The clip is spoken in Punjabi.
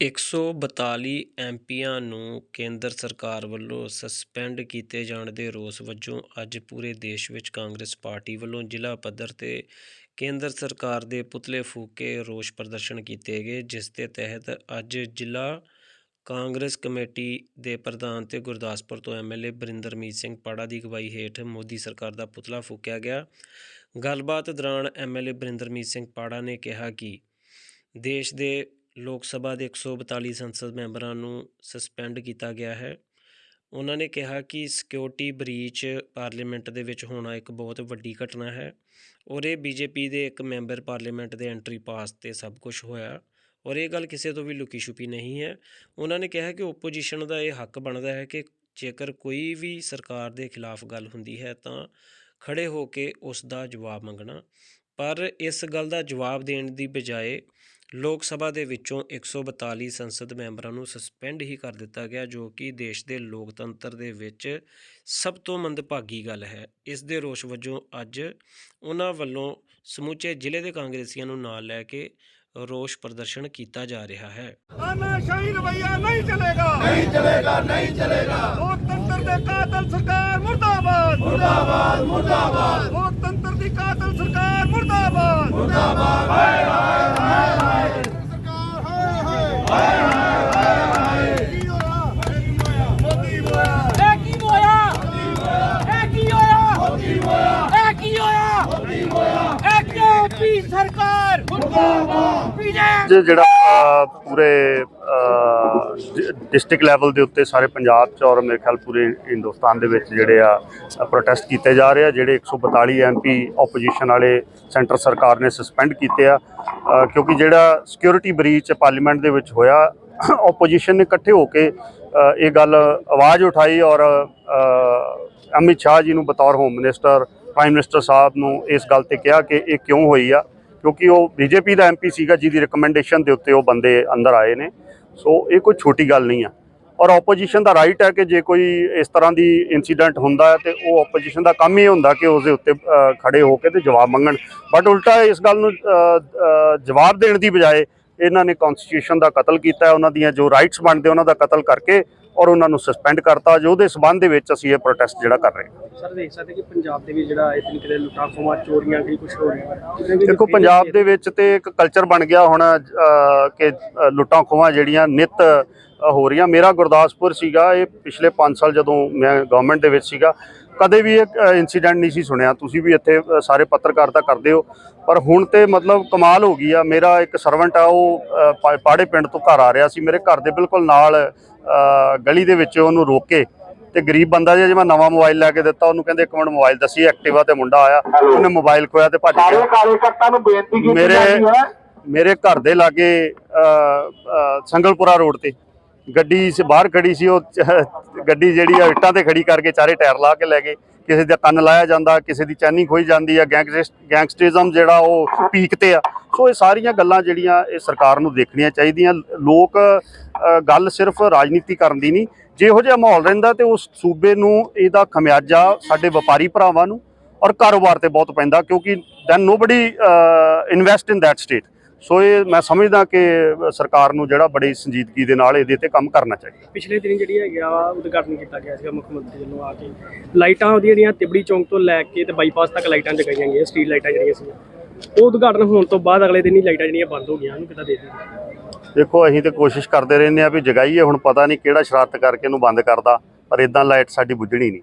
142 ਐਮਪੀਆਂ ਨੂੰ ਕੇਂਦਰ ਸਰਕਾਰ ਵੱਲੋਂ ਸਸਪੈਂਡ ਕੀਤੇ ਜਾਣ ਦੇ ਰੋਸ ਵਜੋਂ ਅੱਜ ਪੂਰੇ ਦੇਸ਼ ਵਿੱਚ ਕਾਂਗਰਸ ਪਾਰਟੀ ਵੱਲੋਂ ਜ਼ਿਲ੍ਹਾ ਪੱਧਰ ਤੇ ਕੇਂਦਰ ਸਰਕਾਰ ਦੇ ਪੁਤਲੇ ਫੂਕ ਕੇ ਰੋਸ ਪ੍ਰਦਰਸ਼ਨ ਕੀਤੇ ਗਏ, ਜਿਸ ਦੇ ਤਹਿਤ ਅੱਜ ਜ਼ਿਲ੍ਹਾ ਕਾਂਗਰਸ ਕਮੇਟੀ ਦੇ ਪ੍ਰਧਾਨ ਤੇ ਗੁਰਦਾਸਪੁਰ ਤੋਂ ਐਮਐਲਏ ਬਰਿੰਦਰਮੀਤ ਸਿੰਘ ਪਾੜਾ ਦੀ ਅਗਵਾਈ ਹੇਠ ਮੋਦੀ ਸਰਕਾਰ ਦਾ ਪੁਤਲਾ ਫੂਕਿਆ ਗਿਆ। ਗੱਲਬਾਤ ਦੌਰਾਨ ਐਮਐਲਏ ਬਰਿੰਦਰਮੀਤ ਸਿੰਘ ਪਾੜਾ ਨੇ ਕਿਹਾ ਕਿ ਦੇਸ਼ ਦੇ ਲੋਕ ਸਭਾ ਦੇ 142 ਸੰਸਦ ਮੈਂਬਰਾਂ ਨੂੰ ਸਸਪੈਂਡ ਕੀਤਾ ਗਿਆ ਹੈ। ਉਹਨਾਂ ਨੇ ਕਿਹਾ ਕਿ ਸਿਕਿਉਰਿਟੀ ਬਰੀਚ ਪਾਰਲੀਮੈਂਟ ਦੇ ਵਿੱਚ ਹੋਣਾ ਇੱਕ ਬਹੁਤ ਵੱਡੀ ਘਟਨਾ ਹੈ ਔਰ ਇਹ ਬੀਜੇਪੀ ਦੇ ਇੱਕ ਮੈਂਬਰ ਪਾਰਲੀਮੈਂਟ ਦੇ ਐਂਟਰੀ ਪਾਸ ਤੇ ਸਭ ਕੁਝ ਹੋਇਆ ਔਰ ਇਹ ਗੱਲ ਕਿਸੇ ਤੋਂ ਵੀ ਲੁਕੀ ਛੁਪੀ ਨਹੀਂ ਹੈ। ਉਹਨਾਂ ਨੇ ਕਿਹਾ ਕਿ ਓਪੋਜੀਸ਼ਨ ਦਾ ਇਹ ਹੱਕ ਬਣਦਾ ਹੈ ਕਿ ਜੇਕਰ ਕੋਈ ਵੀ ਸਰਕਾਰ ਦੇ ਖਿਲਾਫ ਗੱਲ ਹੁੰਦੀ ਹੈ ਤਾਂ ਖੜੇ ਹੋ ਕੇ ਉਸ ਦਾ ਜਵਾਬ ਮੰਗਣਾ। ਪਰ ਇਸ ਗੱਲ ਦਾ ਜਵਾਬ ਦੇਣ ਦੀ ਬਜਾਏ ਲੋਕ ਸਭਾ ਦੇ ਵਿੱਚੋਂ 142 ਸੰਸਦ ਮੈਂਬਰਾਂ ਨੂੰ ਸਸਪੈਂਡ ਹੀ ਕਰ ਦਿੱਤਾ ਗਿਆ ਜੋ ਕਿ ਦੇਸ਼ ਦੇ ਲੋਕਤੰਤਰ ਦੇ ਵਿੱਚ ਸਭ ਤੋਂ ਮੰਦਭਾਗੀ ਗੱਲ ਹੈ। ਇਸ ਦੇ ਰੋਸ ਵਜੋਂ ਅੱਜ ਉਹਨਾਂ ਵੱਲੋਂ ਸਮੁੱਚੇ ਜ਼ਿਲ੍ਹੇ ਦੇ ਕਾਂਗਰਸੀਆਂ ਨੂੰ ਨਾਲ ਲੈ ਕੇ ਰੋਸ ਪ੍ਰਦਰਸ਼ਨ ਕੀਤਾ ਜਾ ਰਿਹਾ ਹੈ। ਤਾਨਾਸ਼ਾਹੀ ਰਵਈਆ ਨਹੀਂ ਚਲੇਗਾ। ਨਹੀਂ ਚਲੇਗਾ ਨਹੀਂ ਚਲੇਗਾ। ਲੋਕਤੰਤਰ ਦੇ ਕਾਤਲ ਸਰਕਾਰ ਮੁਰਦਾਬਾਦ। ਮੁਰਦਾਬਾਦ ਮੁਰਦਾਬਾਦ। ਲੋਕਤੰਤਰ ਦੀ ਕਾਤਲ ਸਰਕਾਰ ਮੁਰਦਾਬਾਦ। ਮੁਰਦਾਬਾਦ ਹਾਏ ਹਾਏ ਹਾਏ ਹਾਏ ਸਰਕਾਰ ਹਾਏ ਹਾਏ ਕੀ ਹੋਇਆ ਮੋਦੀ ਹੋਇਆ ਇਹ ਕੀ ਹੋਇਆ ਇਹ ਕੀ ਹੋਇਆ ਇਹ ਕੀ ਹੋਇਆ ਇਹ ਸਰਕਾਰ ਅੱਜ ਜਿਹੜਾ ਪੂਰੇ ਡਿਸਟ੍ਰਿਕਟ ਲੈਵਲ ਦੇ ਉੱਤੇ ਸਾਰੇ ਪੰਜਾਬ 'ਚ ਔਰ ਮੇਰੇ ਖਿਆਲ ਪੂਰੇ ਹਿੰਦੁਸਤਾਨ ਦੇ ਵਿੱਚ ਜਿਹੜੇ ਆ ਪ੍ਰੋਟੈਸਟ ਕੀਤੇ ਜਾ ਰਹੇ ਆ ਜਿਹੜੇ 142 ਐਮਪੀ ਆਪੋਜੀਸ਼ਨ ਵਾਲੇ ਸੈਂਟਰ ਸਰਕਾਰ ਨੇ ਸਸਪੈਂਡ ਕੀਤੇ ਆ ਕਿਉਂਕਿ ਜਿਹੜਾ ਸਿਕਿਉਰਿਟੀ ਬਰੀਚ ਪਾਰਲੀਮੈਂਟ ਦੇ ਵਿੱਚ ਹੋਇਆ ਆਪੋਜੀਸ਼ਨ ਨੇ ਇਕੱਠੇ ਹੋ ਕੇ ਇਹ ਗੱਲ ਆਵਾਜ਼ ਉਠਾਈ ਔਰ ਅਮਿਤ ਸ਼ਾਹ ਜੀ ਨੂੰ ਬਤੌਰ ਹੋਮ ਮਿਨਿਸਟਰ ਪ੍ਰਾਈਮ ਮਿਨਿਸਟਰ ਸਾਹਿਬ ਨੂੰ ਇਸ ਗੱਲ ਤੇ ਕਿਹਾ ਕਿ ਇਹ ਕਿਉਂ ਹੋਈ ਆ? ਕਿਉਂਕਿ ਉਹ ਬੀਜੇਪੀ ਦਾ ਐਮਪੀ ਸੀਗਾ ਜਿਹਦੀ ਰეკਮੈਂਡੇਸ਼ਨ ਦੇ ਉੱਤੇ ਉਹ ਬੰਦੇ ਅੰਦਰ ਆਏ ਨੇ। ਸੋ ਇਹ ਕੋਈ ਛੋਟੀ ਗੱਲ ਨਹੀਂ ਆ। ਔਰ ਆਪੋਜੀਸ਼ਨ ਦਾ ਰਾਈਟ ਹੈ ਕਿ ਜੇ ਕੋਈ ਇਸ ਤਰ੍ਹਾਂ ਦੀ ਇਨਸੀਡੈਂਟ ਹੁੰਦਾ ਹੈ ਤੇ ਉਹ ਆਪੋਜੀਸ਼ਨ ਦਾ ਕੰਮ ਹੀ ਹੁੰਦਾ ਕਿ ਉਸ ਦੇ ਉੱਤੇ ਅ, ਖੜੇ ਹੋ ਕੇ ਤੇ ਜਵਾਬ ਮੰਗਣ। ਬਟ ਉਲਟਾ ਇਸ ਗੱਲ ਨੂੰ ਜਵਾਬ ਦੇਣ ਦੀ ਬਜਾਏ ਇਹਨਾਂ ਨੇ ਕਨਸਟੀਟਿਊਸ਼ਨ ਦਾ ਕਤਲ ਕੀਤਾ ਉਹਨਾਂ ਦੀਆਂ ਜੋ ਰਾਈਟਸ ਬਣਦੇ ਉਹਨਾਂ ਦਾ ਕਤਲ ਕਰਕੇ ਔਰ ਉਹਨਾਂ ਨੂੰ ਸਸਪੈਂਡ ਕਰਤਾ। ਜੋ ਉਹਦੇ ਸਬੰਧ ਦੇ ਵਿੱਚ ਅਸੀਂ ਇਹ ਪ੍ਰੋਟੈਸਟ ਜਿਹੜਾ ਕਰ ਰਹੇ ਹਾਂ। ਸਰ ਦੇਖ ਸਕਦੇ ਕਿ ਪੰਜਾਬ ਦੇ ਵੀ ਜਿਹੜਾ ਇਹ ਤਰੀਕੇ ਦੇ ਲੁੱਟਾਂ ਖੋਹਾਂ ਚੋਰੀਆਂ ਕਈ ਕੁਝ ਹੋ ਰਹੀਆਂ ਦੇਖੋ ਪੰਜਾਬ ਦੇ ਵਿੱਚ ਤੇ ਇੱਕ ਕਲਚਰ ਬਣ ਗਿਆ ਹੁਣ ਕਿ ਲੁੱਟਾਂ ਖੋਹਾਂ ਜਿਹੜੀਆਂ ਨਿਤ ਹੋ ਰਹੀਆਂ। ਮੇਰਾ ਗੁਰਦਾਸਪੁਰ ਸੀਗਾ ਇਹ ਪਿਛਲੇ 5 ਸਾਲ ਜਦੋਂ ਮੈਂ ਗਵਰਨਮੈਂਟ ਦੇ ਵਿੱਚ ਸੀਗਾ ਕਦੇ ਵੀ ਇਹ ਇਨਸੀਡੈਂਟ ਨਹੀਂ ਸੀ ਸੁਣਿਆ। ਤੁਸੀਂ ਵੀ ਇੱਥੇ ਸਾਰੇ ਪੱਤਰਕਾਰਤਾ ਕਰਦੇ ਹੋ। ਪਰ ਹੁਣ ਤੇ ਮਤਲਬ ਕਮਾਲ ਹੋ ਗਈ ਆ। ਮੇਰਾ ਇੱਕ ਸਰਵੈਂਟ ਆ ਉਹ ਪਾੜੇ ਪਿੰਡ ਤੋਂ ਘਰ ਆ ਰਿਹਾ ਸੀ। ਮੇਰੇ ਘਰ ਦੇ ਬਿਲਕੁਲ ਨਾਲ ਗਲੀ ਦੇ ਵਿੱਚ ਉਹਨੂੰ ਰੋਕ ਕੇ ਤੇ ਗਰੀਬ ਬੰਦਾ ਜਿਹਾ ਜਿਵੇਂ ਨਵਾਂ ਮੋਬਾਈਲ ਲੈ ਕੇ ਦਿੱਤਾ ਉਹਨੂੰ ਕਹਿੰਦੇ ਇੱਕ ਮਿੰਟ ਮੋਬਾਈਲ ਦੱਸੀ ਐਕਟਿਵਾ ਤੇ ਮੁੰਡਾ ਆਇਆ ਉਹਨੇ ਮੋਬਾਈਲ ਖੋਇਆ ਤੇ ਭੱਜ ਗਿਆ। ਕਾਰਜਕਰਤਾ ਨੂੰ ਬੇਨਤੀ ਕੀਤੀ ਮੇਰੇ ਮੇਰੇ ਘਰ ਦੇ ਲਾਗੇ ਸੰਗਲਪੁਰਾ ਰੋਡ ਤੇ। ਗੱਡੀ ਸੀ, ਬਾਹਰ ਖੜੀ ਸੀ, ਉਹ ਚ- ਗੱਡੀ ਜਿਹੜੀ ਆ, ਇੱਟਾਂ ਤੇ ਖੜੀ ਕਰਕੇ ਚਾਰੇ ਟਾਇਰ ਲਾ ਕੇ ਲੈ ਗਏ। ਕਿਸੇ ਦਾ ਕੰਨ ਲਾਇਆ ਜਾਂਦਾ, ਕਿਸੇ ਦੀ ਚੈਨੀ ਖੋਈ ਜਾਂਦੀ ਆ ਗੈਂਗਸਟ ਗੈਂਗਸਟਰਿਜ਼ਮ ਜਿਹੜਾ ਉਹ ਪੀਕ ਤੇ ਆ। ਸੋ ਇਹ ਸਾਰੀਆਂ ਗੱਲਾਂ ਜਿਹੜੀਆਂ ਇਹ ਸਰਕਾਰ ਨੂੰ ਦੇਖਣੀਆਂ ਚਾਹੀਦੀਆਂ। ਲੋਕ ਗੱਲ ਸਿਰਫ ਰਾਜਨੀਤੀ ਕਰਨ ਦੀ ਨਹੀਂ। ਜੇ ਇਹੋ ਜਿਹਾ ਮਾਹੌਲ ਰਹਿੰਦਾ ਤੇ ਉਸ ਸੂਬੇ ਨੂੰ ਇਹਦਾ ਖਮਿਆਜਾ ਸਾਡੇ ਵਪਾਰੀ ਭਰਾਵਾਂ ਨੂੰ ਔਰ ਕਾਰੋਬਾਰ ਤੇ ਬਹੁਤ ਪੈਂਦਾ, ਕਿਉਂਕਿ then nobody invest in that state so ਇਹ ਮੈਂ ਸਮਝਦਾ ਕਿ ਸਰਕਾਰ ਨੂੰ ਜਿਹੜਾ ਬੜੀ ਸੰਜੀਦਗੀ ਦੇ ਨਾਲ ਇਹਦੇ ਤੇ ਕੰਮ ਕਰਨਾ ਚਾਹੀਦਾ। ਪਿਛਲੇ ਦਿਨ ਜਿਹੜੀ ਹੈਗਾ ਵਾ ਉਦਘਾਟਨ ਕੀਤਾ ਗਿਆ ਸੀਗਾ ਮੁੱਖ ਮੰਤਰੀ ਵੱਲੋਂ ਆ ਕੇ। ਲਾਈਟਾਂ ਉਹਦੀਆਂ ਜਿਹੜੀਆਂ ਤਿਬੜੀ ਚੌਂਕ ਤੋਂ ਲੈ ਕੇ ਤੇ ਬਾਈਪਾਸ ਤੱਕ ਲਾਈਟਾਂ ਜਗਾਈਆਂ ਗਈਆਂ ਸਟਰੀਟ ਲਾਈਟਾਂ ਜਿਹੜੀਆਂ ਸੀ ਉਹ ਉਦਘਾਟਨ ਹੋਣ ਤੋਂ ਬਾਅਦ ਅਗਲੇ ਦਿਨ ਹੀ ਲਾਈਟਾਂ ਜਿਹੜੀਆਂ ਬੰਦ ਹੋ ਗਈਆਂ ਉਹਨੂੰ ਕਿੱਦਾਂ ਦੇਖਦੇ ਹੋ? ਦੇਖੋ ਅਸੀਂ ਤੇ ਕੋਸ਼ਿਸ਼ ਕਰਦੇ ਰਹਿੰਦੇ ਆ ਵੀ ਜਗਾਈਏ ਹੁਣ ਪਤਾ ਨਹੀਂ ਕਿਹੜਾ ਸ਼ਰਾਰਤ ਕਰਕੇ ਇਹਨੂੰ ਬੰਦ ਕਰਦਾ ਪਰ ਇਦਾਂ ਲਾਈਟ ਸਾਡੀ ਬੁੱਝਣੀ ਨਹੀਂ।